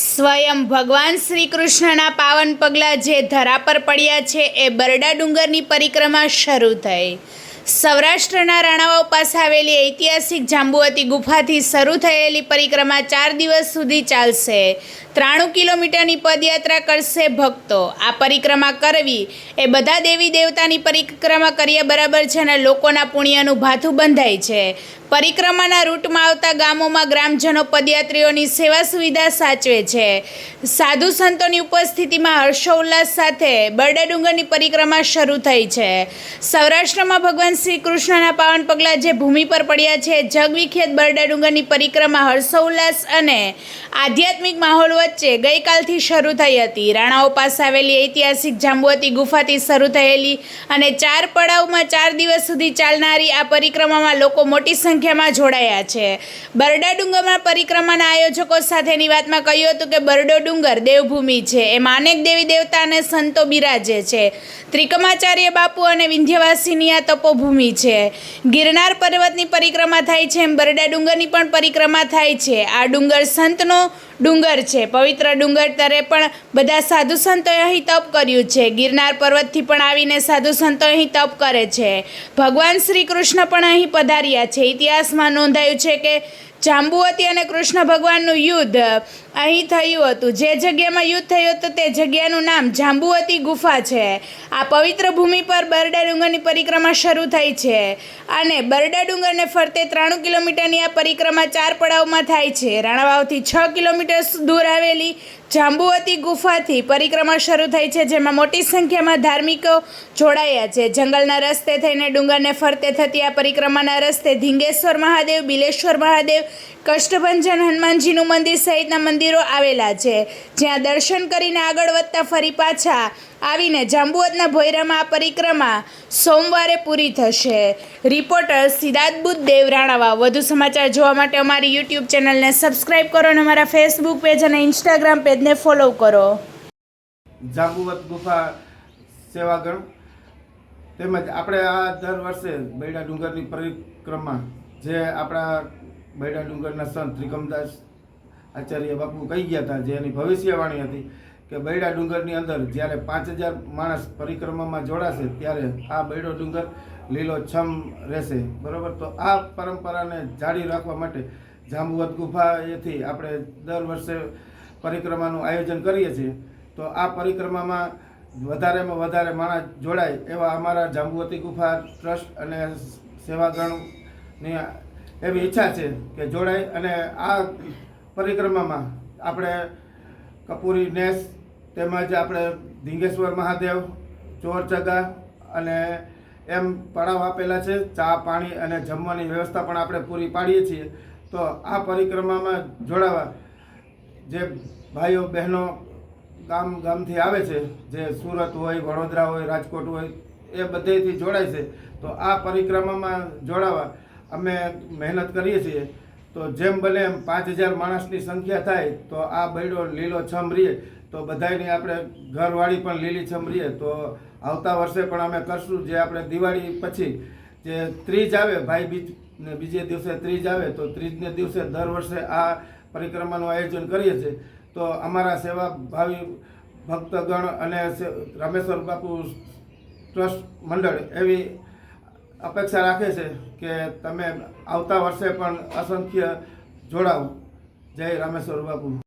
સ્વયં ભગવાન શ્રી કૃષ્ણના પાવન પગલાં જે ધરા પર પડ્યા છે, એ બરડા ડુંગરની પરિક્રમા શરૂ થઈ. સૌરાષ્ટ્રના રાણાવાવ પાસે આવેલી ઐતિહાસિક જાંબુવતી ગુફાથી શરૂ થયેલી પરિક્રમા ચાર દિવસ સુધી ચાલશે. ત્રાણું કિલોમીટરની પદયાત્રા કરશે ભક્તો. આ પરિક્રમા કરવી એ બધા દેવી દેવતાની પરિક્રમા કર્યા બરાબર છે અને લોકોના પુણ્યનું ભાથું બંધાય છે. પરિક્રમાના રૂટમાં આવતા ગામોમાં ગ્રામજનો પદયાત્રીઓની સેવા સુવિધા સાચવે છે. સાધુ સંતોની ઉપસ્થિતિમાં હર્ષોલ્લાસ સાથે બરડા ડુંગરની પરિક્રમા શરૂ થઈ છે. સૌરાષ્ટ્રમાં ભગવાન શ્રી કૃષ્ણના પાવન પગલાં જે ભૂમિ પર પડ્યા છે, જગવિખ્યાત બરડા ડુંગરની પરિક્રમા હર્ષોલ્લાસ અને આધ્યાત્મિક માહોલ વચ્ચે ગઈકાલથી શરૂ થઈ હતી. રાણાઓ પાસે આવેલી ઐતિહાસિક જાંબુવતી ગુફાથી શરૂ થયેલી અને ચાર પડાવમાં ચાર દિવસ સુધી ચાલનારી આ પરિક્રમામાં લોકો મોટી સંખ્યામાં જોડાયા છે. બરડા ડુંગરમાં પરિક્રમાના આયોજકો સાથેની વાતમાં કહ્યું હતું કે બરડો ડુંગર દેવભૂમિ છે. એમાં અનેક દેવી દેવતા અને સંતો બિરાજે છે. ત્રિકમાચાર્ય બાપુ અને વિંધ્યવાસીની આ તપોભૂમિ છે. ગિરનાર પર્વતની પરિક્રમા થાય છે એમ બરડા ડુંગરની પણ પરિક્રમા થાય છે. આ ડુંગર સંતનો ડુંગર છે. પવિત્ર ડુંગર તરે પણ બધા સાધુ સંતોએ અહીં તપ કર્યું છે. ગિરનાર પર્વતથી પણ આવીને સાધુ સંતો અહીં તપ કરે છે. ભગવાન શ્રી કૃષ્ણ પણ અહીં પધાર્યા છે. ઇતિહાસમાં નોંધાયું છે કે જાંબુવતી અને કૃષ્ણ ભગવાનનું યુદ્ધ અહીં થયું હતું. જે જગ્યામાં યુદ્ધ થયું હતું તે જગ્યાનું નામ જાંબુવતી ગુફા છે. આ પવિત્ર ભૂમિ પર બરડા ડુંગરની પરિક્રમા શરૂ થઈ છે અને બરડા ડુંગરને ફરતે ત્રાણું કિલોમીટરની આ પરિક્રમા ચાર પડાવમાં થાય છે. રાણાવાવથી છ કિલોમીટર દૂર આવેલી જાંબુવતી ગુફાથી પરિક્રમા શરૂ થઈ છે, જેમાં મોટી સંખ્યામાં ધાર્મિકો જોડાયા છે. જંગલના રસ્તે થઈને ડુંગરને ફરતે થતી આ પરિક્રમાના રસ્તે ધીંગેશ્વર મહાદેવ, બિલેશ્વર મહાદેવ કષ્ટભંજન હનુમાનજીનું મંદિર સહિતના મંદિરો આવેલા છે. જ્યાં દર્શન કરીને આગળ વધતા ફરી પાછા આવીને જાંબુવતના ભોયરામાં આ પરિક્રમા સોમવારે પૂરી થશે. રિપોર્ટર સિદ્ધાર્થ દેવરાણાવા. રાણાવા વધુ સમાચાર જોવા માટે અમારી યુટ્યુબ ચેનલને સબસ્ક્રાઈબ કરો અને અમારા ફેસબુક પેજ અને ઇન્સ્ટાગ્રામ પેજને ફોલો કરો. જાંબુવત ગુફા સેવાગણ તેમજ આપણે આ દર વર્ષે બૈડા ડુંગરની પરિક્રમા જે આપણા બૈડા ડુંગરના સંત ત્રિકમદાસ આચાર્ય બાપુ કહી ગયા હતા, જે એની ભવિષ્યવાણી હતી કે બૈડા ડુંગરની અંદર જ્યારે પાંચ હજાર માણસ પરિક્રમામાં જોડાશે, ત્યારે આ બૈડો ડુંગર લીલો છમ રહેશે. બરાબર? તો આ પરંપરાને જાળી રાખવા માટે જાંબુવત ગુફાએથી આપણે દર વર્ષે પરિક્રમાનું આયોજન કરીએ છીએ. તો આ પરિક્રમામાં વધારેમાં વધારે માણસ જોડાય એવા અમારા જાંબુવતી ગુફા ટ્રસ્ટ અને સેવાગણની એવી ઈચ્છા છે કે જોડાય અને આ પરિક્રમામાં આપણે કપૂરી, નેસ તેમજ આપણે ધીંગેશ્વર મહાદેવ ચોરચગા અને એમ પડાવ આપેલા છે. ચા, પાણી અને જમવાની વ્યવસ્થા પણ આપણે પૂરી પાડીએ છીએ. તો આ પરિક્રમામાં જોડાવા જે ભાઈઓ, બહેનો ગામ ગામથી આવે છે, જે સુરત હોય, વડોદરા હોય, રાજકોટ હોય, એ બધેથી જોડાય છે. તો આ પરિક્રમામાં જોડાવા અમે મહેનત કરીએ છીએ. તો જેમ બને એમ પાંચ હજાર માણસની સંખ્યા થાય, તો આ બૈડો લીલો છમ રહીએ તો બધાયની આપણે ઘરવાળી પણ લીલી છમ રહીએ તો આવતા વર્ષે પણ અમે કરશું જે આપણે દિવાળી પછી જે ત્રીજ આવે, ભાઈ બીજ ને બીજે દિવસે ત્રીજ આવે, તો ત્રીજને દિવસે દર વર્ષે આ પરિક્રમાનું આયોજન કરીએ છીએ. તો અમારા સેવા ભાવિ ભક્તગણ અને રામેશ્વર બાપુ ટ્રસ્ટ મંડળ એવી અપેક્ષા રાખે છે કે તમે આવતા વર્ષે પણ અસંખ્ય જોડાવ જય રામેશ્વર બાપુ